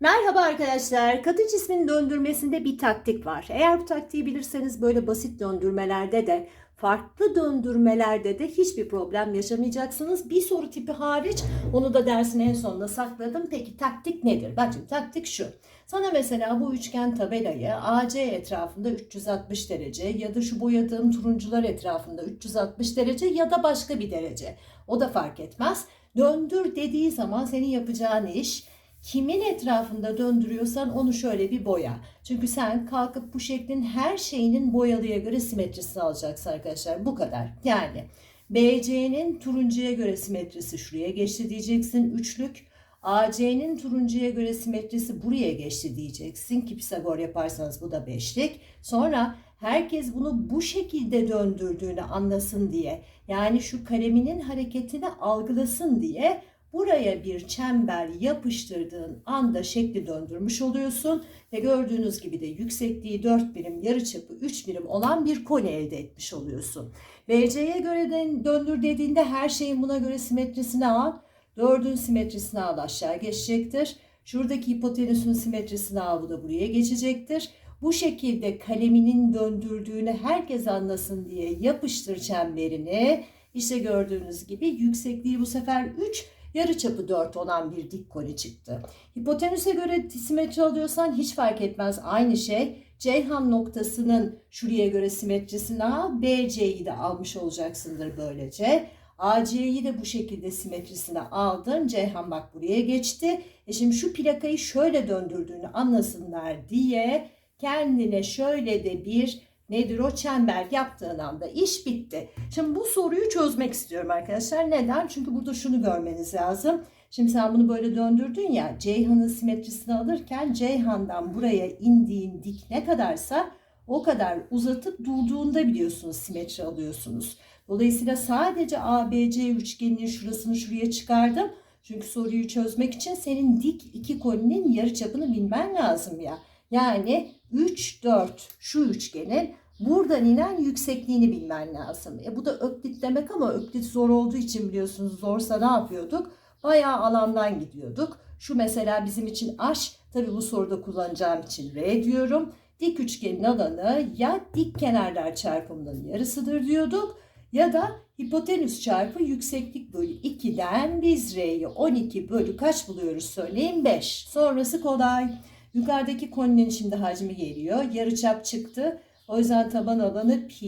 Merhaba arkadaşlar. Katı cismin döndürmesinde bir taktik var. Eğer bu taktiği bilirseniz böyle basit döndürmelerde de farklı döndürmelerde de hiçbir problem yaşamayacaksınız. Bir soru tipi hariç onu da dersin en sonuna sakladım. Peki taktik nedir? Bak şimdi taktik şu. Sana mesela bu üçgen tabelayı AC etrafında 360 derece ya da şu boyadığım turuncular etrafında 360 derece ya da başka bir derece. O da fark etmez. Döndür dediği zaman senin yapacağın iş kimin etrafında döndürüyorsan onu şöyle bir boya. Çünkü sen kalkıp bu şeklin her şeyinin boyalıya göre simetrisini alacaksın arkadaşlar. Bu kadar. Yani BC'nin turuncuya göre simetrisi şuraya geçti diyeceksin. Üçlük. AC'nin turuncuya göre simetrisi buraya geçti diyeceksin ki Pisagor yaparsanız bu da beşlik. Sonra herkes bunu bu şekilde döndürdüğünü anlasın diye yani şu kaleminin hareketini algılasın diye buraya bir çember yapıştırdığın anda şekli döndürmüş oluyorsun ve gördüğünüz gibi de yüksekliği 4 birim, yarıçapı 3 birim olan bir koni elde etmiş oluyorsun. BC'ye göre de döndür dediğinde her şeyin buna göre simetrisini al. 4'ün simetrisini al aşağı geçecektir. Şuradaki hipotenüsün simetrisini al bu da buraya geçecektir. Bu şekilde kaleminin döndürdüğünü herkes anlasın diye yapıştır çemberini. İşte gördüğünüz gibi yüksekliği bu sefer 3, yarıçapı 4 olan bir dik koni çıktı. Hipotenüse göre simetri alıyorsan hiç fark etmez aynı şey. Ceyhan noktasının şuraya göre simetrisini al, BC'yi de almış olacaksındır böylece. AC'yi de bu şekilde simetrisine aldın. Ceyhan bak buraya geçti. E şimdi şu plakayı şöyle döndürdüğünü anlasınlar diye kendine şöyle de bir nedir o çember yaptığın anda iş bitti. Şimdi bu soruyu çözmek istiyorum arkadaşlar. Neden? Çünkü burada şunu görmeniz lazım. Şimdi sen bunu böyle döndürdün ya Ceyhan'ın simetrisini alırken Ceyhan'dan buraya indiğin dik ne kadarsa o kadar uzatıp durduğunda biliyorsunuz simetri alıyorsunuz. Dolayısıyla sadece ABC üçgeninin şurasını şuraya çıkardım. Çünkü soruyu çözmek için senin dik iki koninin yarıçapını bilmen lazım ya. Yani 3, 4 şu üçgenin buradan inen yüksekliğini bilmen lazım. E bu da öklit demek ama öklit zor olduğu için biliyorsunuz zorsa ne yapıyorduk? Bayağı alandan gidiyorduk. Şu mesela bizim için aş. Tabi bu soruda kullanacağım için R diyorum. Dik üçgenin alanı ya dik kenarlar çarpımının yarısıdır diyorduk ya da hipotenüs çarpı yükseklik bölü 2'den biz R'yi 12 bölü kaç buluyoruz söyleyin 5. Sonrası kolay. Yukarıdaki koninin şimdi hacmi geliyor. Yarıçap çıktı. O yüzden taban alanı pi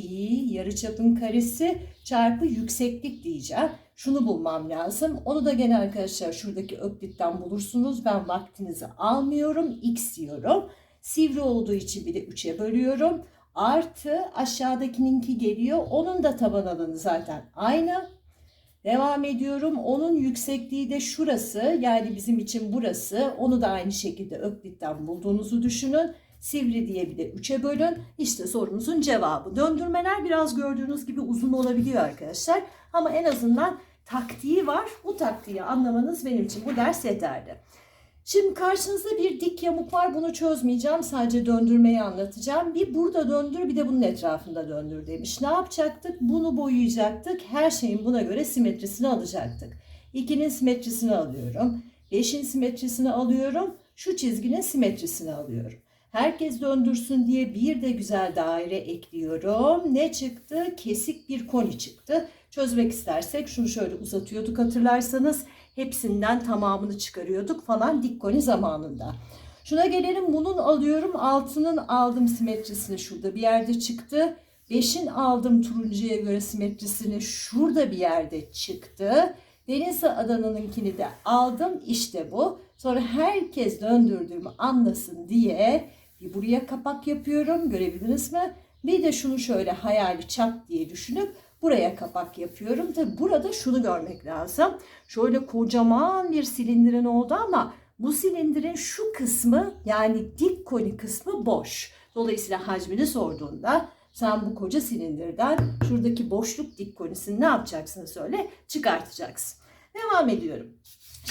yarıçapın karesi çarpı yükseklik diyeceğim. Şunu bulmam lazım. Onu da gene arkadaşlar şuradaki öklitten bulursunuz. Ben vaktinizi almıyorum. X diyorum. Sivri olduğu için bir de 3'e bölüyorum. Artı aşağıdakininki geliyor. Onun da taban alanı zaten aynı. Devam ediyorum. Onun yüksekliği de şurası. Yani bizim için burası. Onu da aynı şekilde öklitten bulduğunuzu düşünün. Sivri diye bir de 3'e bölün. İşte sorumuzun cevabı. Döndürmeler biraz gördüğünüz gibi uzun olabiliyor arkadaşlar. Ama en azından taktiği var. Bu taktiği anlamanız benim için bu ders yeterli. Şimdi karşınızda bir dik yamuk var. Bunu çözmeyeceğim. Sadece döndürmeyi anlatacağım. Bir burada döndür bir de bunun etrafında döndür demiş. Ne yapacaktık? Bunu boyayacaktık. Her şeyin buna göre simetrisini alacaktık. 2'nin simetrisini alıyorum. 5'in simetrisini alıyorum. Şu çizginin simetrisini alıyorum. Herkes döndürsün diye bir de güzel daire ekliyorum. Ne çıktı? Kesik bir koni çıktı. Çözmek istersek şunu şöyle uzatıyorduk hatırlarsanız. Hepsinden tamamını çıkarıyorduk falan dik koni zamanında. Şuna gelelim bunun alıyorum. Altının aldım simetrisini şurada bir yerde çıktı. 5'in aldım turuncuya göre simetrisini şurada bir yerde çıktı. Deniz Adana'nınkini de aldım. İşte bu. Sonra herkes döndürdüğümü anlasın diye bir buraya kapak yapıyorum. Görebildiniz mi? Bir de şunu şöyle hayali çap diye düşünüp buraya kapak yapıyorum. Tabi burada şunu görmek lazım. Şöyle kocaman bir silindirin oldu ama bu silindirin şu kısmı yani dik koni kısmı boş. Dolayısıyla hacmini sorduğunda sen bu koca silindirden şuradaki boşluk dik konisini ne yapacaksın söyle çıkartacaksın. Devam ediyorum.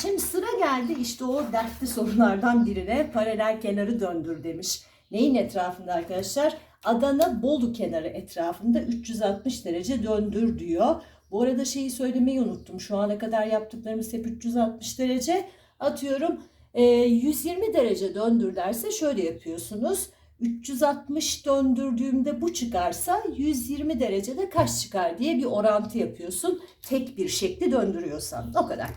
Şimdi sıra geldi işte o dertli sorulardan birine paralel kenarı döndür demiş. Neyin etrafında arkadaşlar? Adana Bolu kenarı etrafında 360 derece döndür diyor. Bu arada şeyi söylemeyi unuttum. Şu ana kadar yaptıklarımız hep 360 derece. Atıyorum E, 120 derece döndür derse şöyle yapıyorsunuz. 360 döndürdüğümde bu çıkarsa 120 derecede kaç çıkar diye bir orantı yapıyorsun. Tek bir şekli döndürüyorsan. O kadar.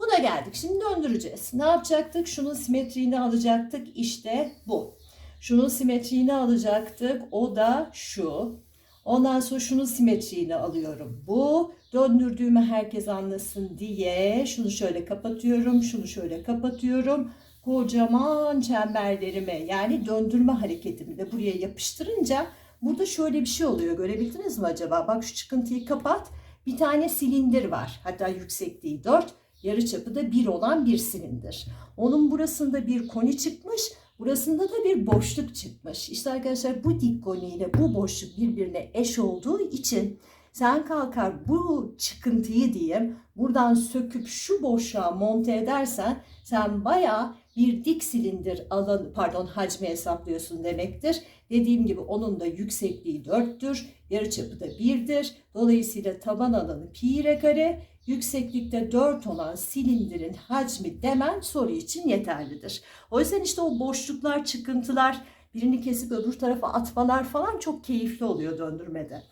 Buna geldik. Şimdi döndüreceğiz. Ne yapacaktık? Şunun simetriğini alacaktık. İşte bu. Şunun simetriğini alacaktık. O da şu. Ondan sonra şunun simetriğini alıyorum. Bu döndürdüğümü herkes anlasın diye şunu şöyle kapatıyorum. Şunu şöyle kapatıyorum. Kocaman çemberlerimi yani döndürme hareketimi de buraya yapıştırınca burada şöyle bir şey oluyor. Görebildiniz mi acaba? Bak şu çıkıntıyı kapat. Bir tane silindir var. Hatta yüksekliği 4, yarıçapı da 1 olan bir silindir. Onun burasında bir koni çıkmış. Burasında da bir boşluk çıkmış. İşte arkadaşlar bu dik ile bu boşluk birbirine eş olduğu için sen kalkar bu çıkıntıyı diyeyim buradan söküp şu boşluğa monte edersen sen bayağı bir dik silindir alanı pardon hacmi hesaplıyorsun demektir. Dediğim gibi onun da yüksekliği 4'tür, yarıçapı da 1'dir. Dolayısıyla taban alanı pi r kare, yükseklikte 4 olan silindirin hacmi demen soru için yeterlidir. O yüzden işte o boşluklar, çıkıntılar, birini kesip öbür tarafa atmalar falan çok keyifli oluyor döndürmede.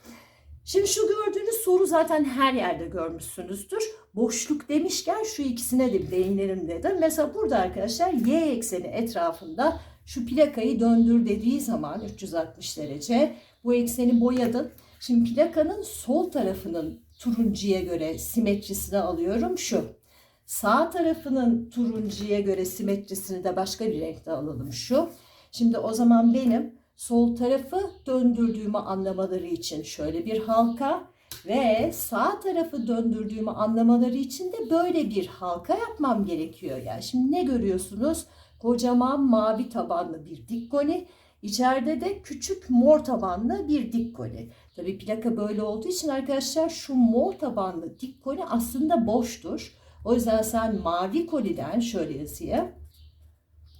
Şimdi şu gördüğünüz soru zaten her yerde görmüşsünüzdür. Boşluk demişken şu ikisine de değinelim dedim. Mesela burada arkadaşlar y ekseni etrafında şu plakayı döndür dediği zaman 360 derece bu ekseni boyadın. Şimdi plakanın sol tarafının turuncuya göre simetrisini alıyorum şu. Sağ tarafının turuncuya göre simetrisini de başka bir renkte alalım şu. Şimdi o zaman benim sol tarafı döndürdüğümü anlamaları için şöyle bir halka ve sağ tarafı döndürdüğümü anlamaları için de böyle bir halka yapmam gerekiyor. Yani şimdi ne görüyorsunuz? Kocaman mavi tabanlı bir dik koni. İçeride de küçük mor tabanlı bir dik koni. Tabi plaka böyle olduğu için arkadaşlar şu mor tabanlı dik koni aslında boştur. O yüzden sen mavi koniden şöyle yazayım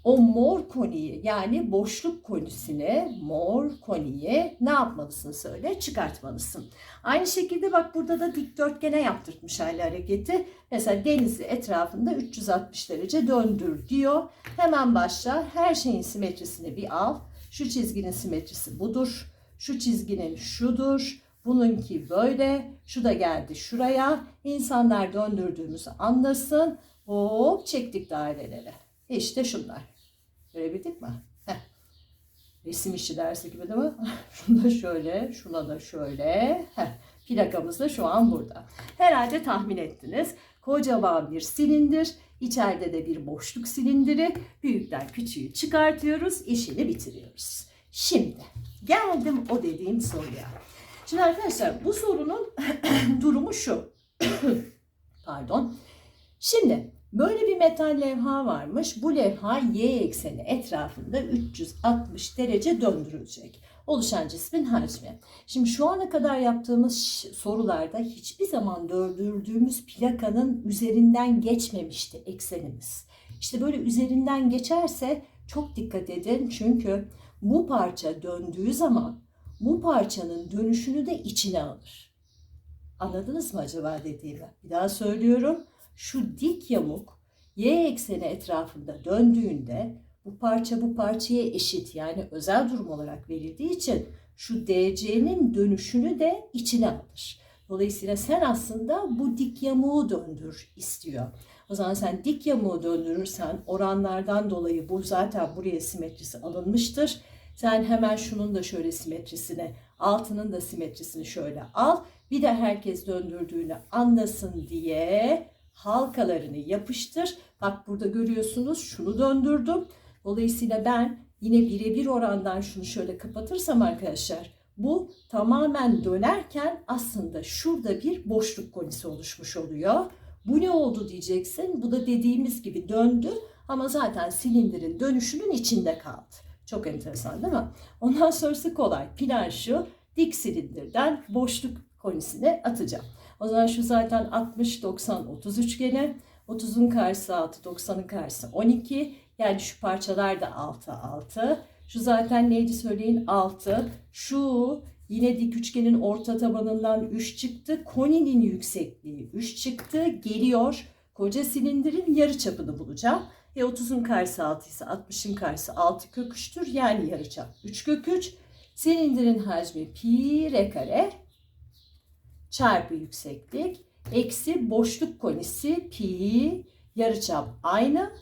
o mor koniyi yani boşluk konisine mor koniyi ne yapmalısın söyle çıkartmalısın. Aynı şekilde bak burada da dikdörtgene yaptırtmış hali hareketi. Mesela denizi etrafında 360 derece döndür diyor. Hemen başla her şeyin simetrisini bir al. Şu çizginin simetrisi budur. Şu çizginin şudur. Bununki böyle. Şu da geldi şuraya. İnsanlar döndürdüğümüzü anlasın. Hop çektik daireleri. İşte şunlar. Görebildik mi? Heh. Resim işi dersi gibi değil mi? Şunu da şöyle, şuna da şöyle. Heh. Plakamız da şu an burada. Herhalde tahmin ettiniz. Kocaman bir silindir. İçeride de bir boşluk silindiri. Büyükten küçüğü çıkartıyoruz. işini bitiriyoruz. Şimdi geldim o dediğim soruya. Şimdi arkadaşlar bu sorunun durumu şu. Pardon. Şimdi Böyle bir metal levha varmış. Bu levha y ekseni etrafında 360 derece döndürülecek. Oluşan cismin hacmi. Şimdi şu ana kadar yaptığımız sorularda hiçbir zaman döndürdüğümüz plakanın üzerinden geçmemişti eksenimiz. İşte böyle üzerinden geçerse çok dikkat edin çünkü bu parça döndüğü zaman bu parçanın dönüşünü de içine alır. Anladınız mı acaba dediğimi? Bir daha söylüyorum şu dik yamuk y ekseni etrafında döndüğünde bu parça bu parçaya eşit yani özel durum olarak verildiği için şu DC'nin dönüşünü de içine alır. Dolayısıyla sen aslında bu dik yamuğu döndür istiyor. O zaman sen dik yamuğu döndürürsen oranlardan dolayı bu zaten buraya simetrisi alınmıştır. Sen hemen şunun da şöyle simetrisini, altının da simetrisini şöyle al. Bir de herkes döndürdüğünü anlasın diye halkalarını yapıştır. Bak burada görüyorsunuz şunu döndürdüm. Dolayısıyla ben yine birebir orandan şunu şöyle kapatırsam arkadaşlar bu tamamen dönerken aslında şurada bir boşluk konisi oluşmuş oluyor. Bu ne oldu diyeceksin. Bu da dediğimiz gibi döndü ama zaten silindirin dönüşünün içinde kaldı. Çok enteresan değil mi? Ondan sonrası kolay. Plan şu dik silindirden boşluk konisine atacağım. O zaman şu zaten 60, 90, 30 üçgeni. 30'un karşısı 6, 90'ın karşısı 12. Yani şu parçalar da 6, 6. Şu zaten neydi söyleyin 6. Şu yine dik üçgenin orta tabanından 3 çıktı. Koninin yüksekliği 3 çıktı. Geliyor. Koca silindirin yarı çapını bulacağım. E 30'un karşısı 6 ise 60'ın karşısı 6 kök 3'tür. Yani yarıçap 3 kök 3. Silindirin hacmi pi r kare çarpı yükseklik eksi boşluk konisi pi yarıçap aynı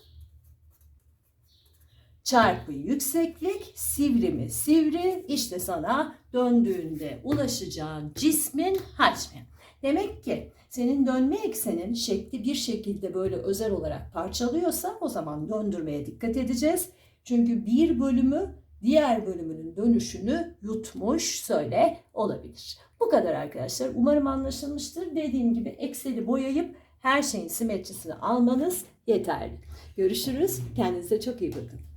çarpı yükseklik sivrimi sivri işte sana döndüğünde ulaşacağın cismin hacmi. Demek ki senin dönme eksenin şekli bir şekilde böyle özel olarak parçalıyorsa o zaman döndürmeye dikkat edeceğiz. Çünkü bir bölümü diğer bölümünün dönüşünü yutmuş söyle olabilir. Bu kadar arkadaşlar. Umarım anlaşılmıştır. Dediğim gibi Excel'i boyayıp her şeyin simetrisini almanız yeterli. Görüşürüz. Kendinize çok iyi bakın.